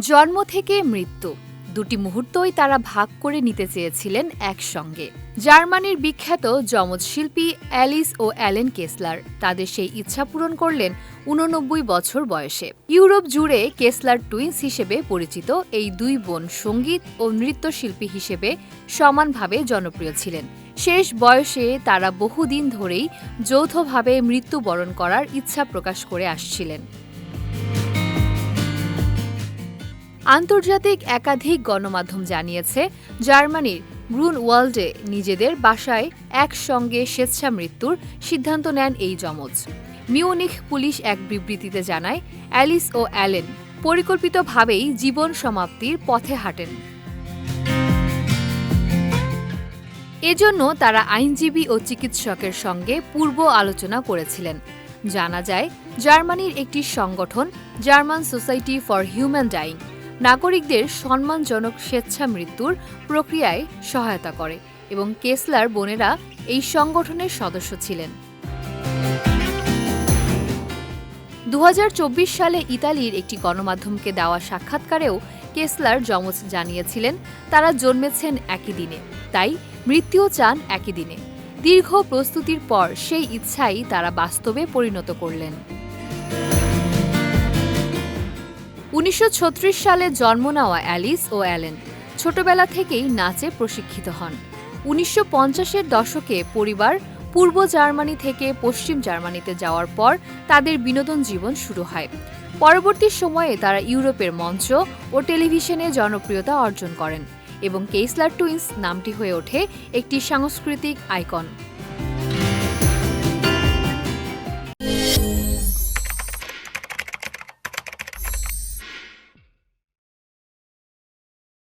জন্ম থেকে মৃত্যু। দুটি মুহূর্তই তারা ভাগ করে নিতে চেয়েছিলেন একসঙ্গে। জার্মানির বিখ্যাত যমজ শিল্পী অ্যালিস ও অ্যালেন কেসলার। তাদের সেই ইচ্ছা পূরণ করলেন উননব্বই বছর বয়সে। ইউরোপ জুড়ে কেসলার টুইন্স হিসেবে পরিচিত এই দুই বোন সংগীত ও নৃত্যশিল্পী হিসেবে সমানভাবে জনপ্রিয় ছিলেন। শেষ বয়সে তারা বহুদিন ধরেই যৌথভাবে মৃত্যুবরণ করার ইচ্ছা প্রকাশ করে আসছিলেন। আন্তর্জাতিক একাধিক গণমাধ্যম জানিয়েছে, জার্মানির ব্রুন ওয়ার্ল্ডে নিজেদের বাসায় একসঙ্গে স্বেচ্ছা মৃত্যুর সিদ্ধান্ত নেন এই যমজ। মিউনিখ পুলিশ এক বিবৃতিতে জানায়, অ্যালিস ও অ্যালেন পরিকল্পিতভাবেই জীবন সমাপ্তির পথে হাঁটেন। এজন্য তারা আইনজীবী ও চিকিৎসকের সঙ্গে পূর্ব আলোচনা করেছিলেন। জানা যায়, জার্মানির একটি সংগঠন, German society for human dying, নাগরিকদের সম্মানজনক স্বেচ্ছা মৃত্যুর প্রক্রিয়ায় সহায়তা করে এবং কেসলার বোনেরা এই সংগঠনের সদস্য ছিলেন। দু হাজার চব্বিশ সালে ইতালির একটি গণমাধ্যমকে দেওয়া সাক্ষাৎকারেও কেসলার যমজ জানিয়েছিলেন, তারা জন্মেছেন একই দিনে। তাই মৃত্যুও চান একই দিনে। দীর্ঘ প্রস্তুতির পর সেই ইচ্ছাই তারা বাস্তবে পরিণত করলেন। উনিশশো ছত্রিশ সালে জন্ম নেওয়া অ্যালিস ও অ্যালেন ছোটবেলা থেকেই নাচে প্রশিক্ষিত হন। উনিশশো পঞ্চাশের দশকে পরিবার পূর্ব জার্মানি থেকে পশ্চিম জার্মানিতে যাওয়ার পর তাদের বিনোদন জীবন শুরু হয়। পরবর্তী সময়ে তারা ইউরোপের মঞ্চ ও টেলিভিশনে জনপ্রিয়তা অর্জন করেন। এবং কেইসলার টুইন্স নামটি হয়ে ওঠে একটি সাংস্কৃতিক আইকন।